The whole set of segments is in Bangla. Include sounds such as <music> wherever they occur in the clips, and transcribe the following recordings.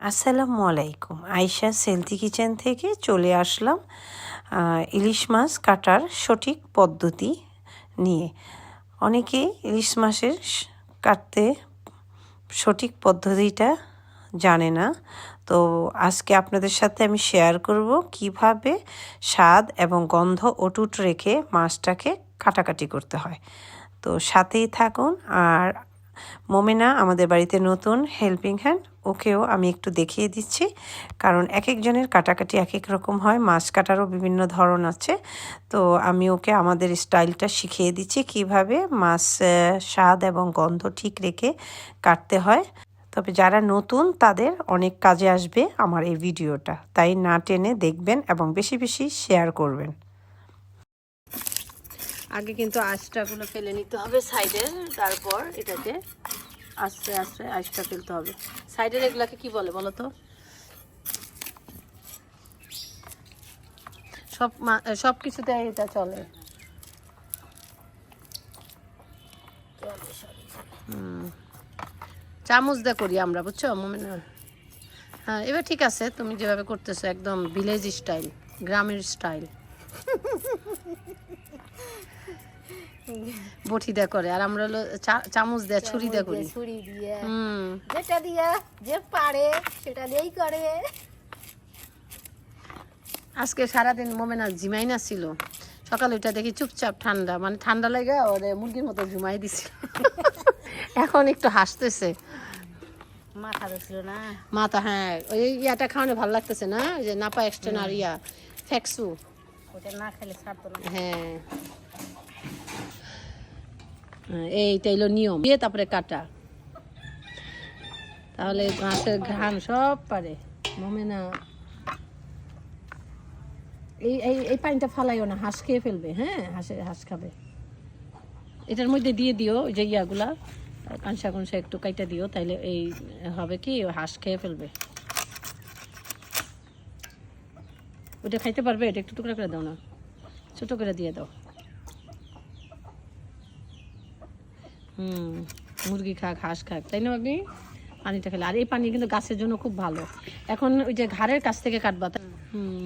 আসসালামু আলাইকুম। আয়শা সেলথি কিচেন থেকে চলে আসলাম ইলিশ মাছ কাটার সঠিক পদ্ধতি নিয়ে। অনেকেই ইলিশ মাছের কাটতে সঠিক পদ্ধতিটা জানে না। তো আজকে আপনাদের সাথে আমি শেয়ার করব কীভাবে স্বাদ এবং গন্ধ অটুট রেখে মাছটাকে কাটাকাটি করতে হয়। তো সাথেই থাকুন আর মোমেনা আমাদের বাড়িতে নতুন হেল্পিং হ্যান্ড ওকেও আমি একটু দেখিয়ে দিচ্ছি। কারণ এক একজনের কাটাকাটি এক এক রকম হয়, মাছ কাটারও বিভিন্ন ধরন আছে। তো আমি ওকে আমাদের স্টাইলটা শিখিয়ে দিচ্ছি, কীভাবে মাছ স্বাদ এবং গন্ধ ঠিক রেখে কাটতে হয়। তবে যারা নতুন, তাদের অনেক কাজে আসবে আমার এই ভিডিওটা। তাই না টেনে দেখবেন এবং বেশি বেশি শেয়ার করবেন। আগে কিন্তু আঁশটাগুলো ফেলে নিতে হবে সাইডে, তারপর এটাকে আস্তে আস্তে আঁশটা ফেলতে হবে। সাইডের এগুলাকে কি বলে বলো তো? সব সব কিছুতে এটা চলে। চামচ দিয়ে করি আমরা, বুঝছ? মমিনা হ্যাঁ এবার ঠিক আছে, তুমি যেভাবে করতেছো, একদম ভিলেজ স্টাইল গ্রামের স্টাইল বটি দেয়া করে আর আমরা হলো চামচ দেয়া ছুরি দেয়া করি। ছুরি দিয়ে। হুম। যেটা দিয়ে যে পারে সেটা দিয়েই করে। আজকে সারাদিন মোমেনা ঝিমাই না ছিল। সকালে ওইটা দেখি চুপচাপ ঠান্ডা মানে ঠান্ডা লেগে ওরে মুরগির মতো ঝুমাই দিছিল এখন একটু হাসতেছে। মাথা ধরছিল না। মাথা হ্যাঁ ওই ইয়াটা খাওয়ানো ভালো লাগতেছে না? ওই যে নাপা এক্সটেন আর ইয়া ফ্যাক্সু। ওটা ছাড়তো না। হ্যাঁ। হ্যাঁ, এইটা হলো নিয়ম। দিয়ে তারপরে কাটা। তাহলে মাছের ঘ্রাণ সব পারে। মমেনা এই এই এই পানিটা ফালাইও না হাঁস খেয়ে ফেলবে হ্যাঁ? হাঁসে হাঁস খাবে। এটার মধ্যে দিয়ে দিও ওই যে ইয়াগুলা। কাঁসা কনসা একটু কাইটা দিও তাইলে এই হবে কি হাঁস খেয়ে ফেলবে। ওটা খাইতে পারবে? এটা একটু টুকরা করে দাও না। ছোটো করে দিয়ে দাও। হুম, মুরগি খাক, হাঁস খাক, তাই না আপনি পানিটা খেলে। আর এই পানি কিন্তু গাছের জন্য খুব ভালো। এখন ওই যে ঘাড়ের কাছ থেকে কাটবা হুম।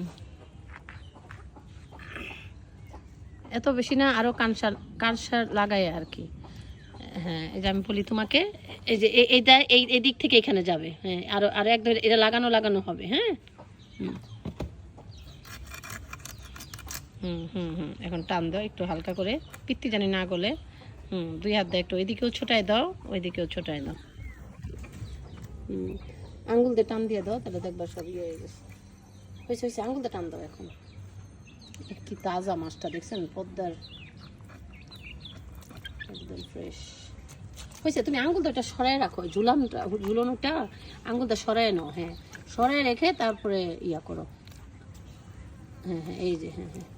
এত বেশি না, আরও কানসা কানসা লাগায় আর কি। হ্যাঁ এই যে আমি বলি তোমাকে, এই যে এইটা এই দিক থেকে এখানে যাবে। হ্যাঁ আরও আরও একদম এটা লাগানো লাগানো হবে হ্যাঁ? হুম। হুম হুম হুম। এখন টান দাও, একটু হালকা করে। পিত্তি জানি না গলে। হুম, দুই হাত দাও একটু। ওইদিকেও ছোটাই দাও, ওইদিকেও ছোটাই দাও। হুম, আঙ্গুল দিয়ে টান দিয়ে দাও, তাহলে দেখবার সব ইয়ে হয়ে গেছে। হয়েছে হয়েছে, আঙ্গুল দিয়ে টান দাও এখন। কি তাজা মাছটা, দেখছেন? পদ্মার, একদম ফ্রেশ হয়েছে, তুমি আঙ্গুলটা এটা সরাই রাখো ঝুলানোটা ঝুলানোটা আঙ্গুলটা সরাই নাও হ্যাঁ। সরাই রেখে তারপরে ইয়া করো। হ্যাঁ হ্যাঁ এই যে হ্যাঁ হ্যাঁ।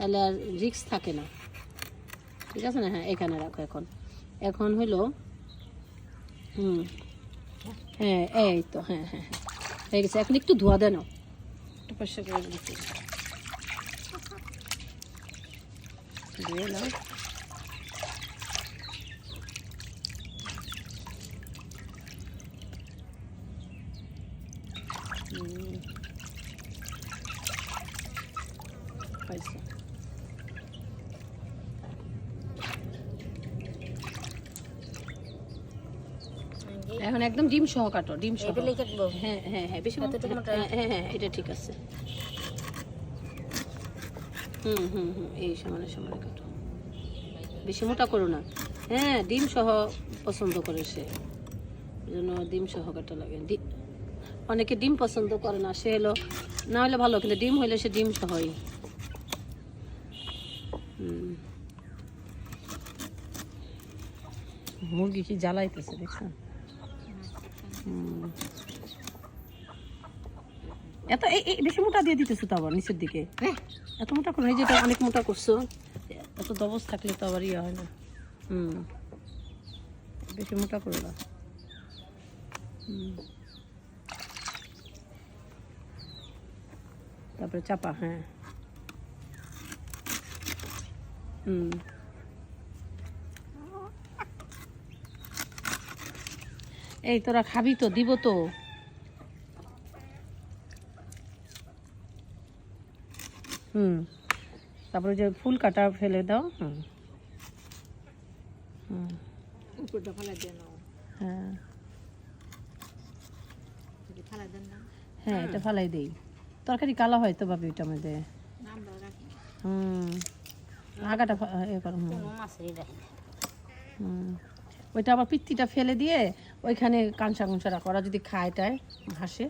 তাহলে আর রিক্স থাকে না। ঠিক আছে না? হ্যাঁ এখানে রাখো এখন। এখন হলো, হুম হ্যাঁ এই তো হ্যাঁ হ্যাঁ হ্যাঁ হয়ে গেছে। এখন একটু ধোয়া দেন। একটু পরিষ্কার করে দিচ্ছি। ধুয়ে নাও। হুম। হয়েছে এখন একদম ডিম সহ কাটো ডিম সহ। এটা লিখে দেবো হ্যাঁ হ্যাঁ হ্যাঁ বেশি মোটা? হ্যাঁ হ্যাঁ হ্যাঁ এটা ঠিক আছে। হুম হুম হুম এই সমানে সমানে কাটো। বেশি মোটা করো না। হ্যাঁ ডিম সহ পছন্দ করে সে। জন্য ডিম সহ কাটা লাগে। অনেকে ডিম পছন্দ করে না সে হলো না হলে ভালো কিন্তু ডিম হইলে সে ডিম সহই। হুম। মুরগি কি জ্বালাইতেছে দেখছেন হুম। এত এই এই বেশি মোটা দিয়ে দিতেছো তো আবার নিচের দিকে? এত মোটা করো এই যে এটা অনেক মোটা করছ। এত দবস থাকলে তো আবার ইয়ে হয় না। হুম বেশি মোটা করো না। হুম। তারপরে চাপা হ্যাঁ। হুম এই তোরা খাবি তো দিব তো। হুম। তারপরে যে ফুল কাটা ফেলে দাও হুম। হুম। হ্যাঁ। এটা ফালাই হ্যাঁ, দেই। তরকারি কালো হয় তো ভাবি ওইটার মধ্যে। হুম। আগাটা হুম। হুম। ওইটা আবার পিত্তিটা ফেলে দিয়ে ওইখানে কাঁচা কুঞ্চা রাখো ওরা যদি খায় টায় হাসে।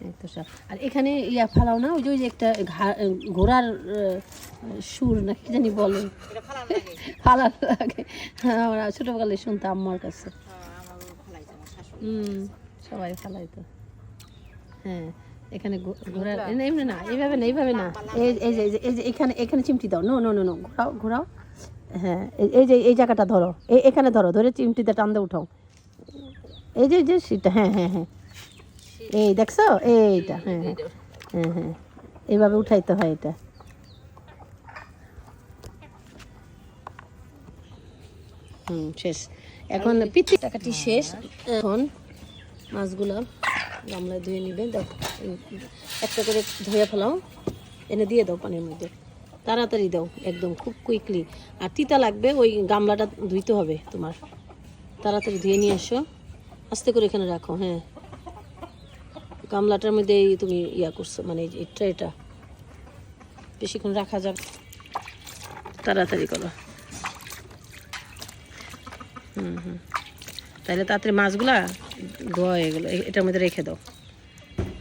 এই তো সব। আর এখানে ইয়া ফালাও না ওই যে ওই যে একটা ঘোড়ার সুর না কি জানি বলে। ফেলা লাগে। <laughs> ফালার লাগে। হ্যাঁ, আমরা ছোটোবেলায় শুনতাম আম্মার কাছে। হ্যাঁ, আমার শাশুড়ি। হুম সবাই ফালাইতো। হ্যাঁ। এখানে ঘো- ঘোরার না, এমনি না এইভাবে না এইভাবে না। এই এই যে এই যে- এই যে এখানে এখানে চিমটি দাও। নো নো নো নো ঘোরাও ঘোরাও। হ্যাঁ এই- এই যে এই জায়গাটা ধরো। এই এখানে ধরো ধরে চিমটিতে টান দিয়ে উঠাও। এই যে যে সেটা হ্যাঁ হ্যাঁ হ্যাঁ। এই দেখছ? এইটা হ্যাঁ হ্যাঁ। হ্যাঁ হ্যাঁ। এইভাবে উঠাইতে হয় এটা। হুম শেষ। এখন পিঠি টাকাটি শেষ। এখন মাছগুলো গামলায় ধুয়ে নিবে, দেখো একটা করে ধুয়ে ফেলাও, এনে দিয়ে দাও পানির মধ্যে। তাড়াতাড়ি দাও, একদম খুব কুইকলি আর তিতা লাগবে, ওই গামলাটা ধুইতে হবে তোমার। তাড়াতাড়ি ধুয়ে নিয়ে আসো আস্তে করে এখানে রাখো হ্যাঁ। গামলাটার মধ্যে এই তুমি ইয়া করছ মানে এই ট্রেটা বেশিক্ষণ রাখা যাবে তাড়াতাড়ি করো। হুম হুম। তাহলে তাড়াতাড়ি মাছগুলা ধোয়া হয়ে গেলো। এটার মধ্যে রেখে দাও।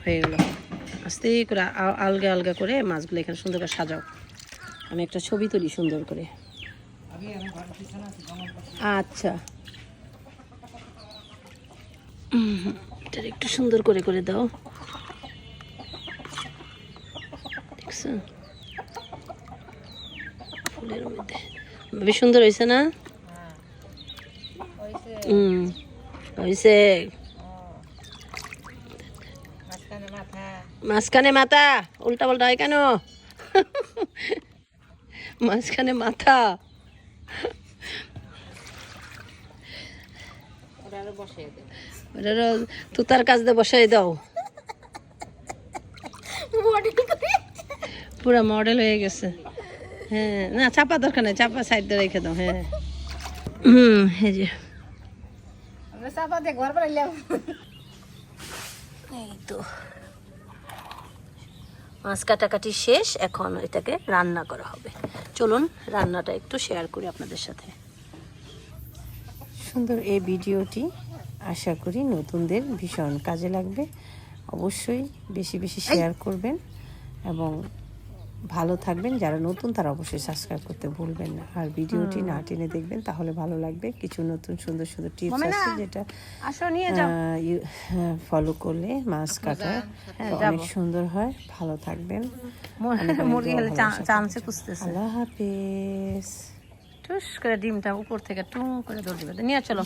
হয়ে গেলো। আস্তে করে আলগা আলগা করে মাছগুলো এখানে সুন্দর করে সাজাও। আমি একটা ছবি তুলি সুন্দর করে। আচ্ছা। এটা একটু সুন্দর করে করে দাও। দেখছ? ফুলের মধ্যে। বেশ সুন্দর হয়েছে না? হুম হয়েছে মাঝখানে মাথা। উল্টা পাল্টা হয় কেন? মাঝখানে মাথা। ওটারও তুতার কাজ দিয়ে বসাই দাও। পুরো মডেল হয়ে গেছে। হ্যাঁ না চাপা দরকার নেই চাপা সাইড দিয়ে রেখে দাও হ্যাঁ। হুম এই যে। আমরা চাপাতে ঘর বানাইলাম এই তো মাছ কাটাকাটি শেষ এখন এটাকে রান্না করা হবে। চলুন রান্নাটা একটু শেয়ার করি আপনাদের সাথে। সুন্দর এই ভিডিওটি আশা করি নতুনদের ভীষণ কাজে লাগবে। অবশ্যই বেশি বেশি শেয়ার করবেন এবং ভালো থাকবেন যারা নতুন তারা অবশ্যই সাবস্ক্রাইব করতে ভুলবেন না। আর ভিডিওটি না টেনে দেখবেন তাহলে ভালো লাগবে। কিছু নতুন সুন্দর সুন্দর টিপস আছে যেটা ফলো করলে মাছ কাটা অনেক সুন্দর হয়। ভালো থাকবেন। আল্লাহ হাফেজ। টুস করে ডিমটা উপর থেকে টুং করে ধরে দিবে। নিয়ে চলো।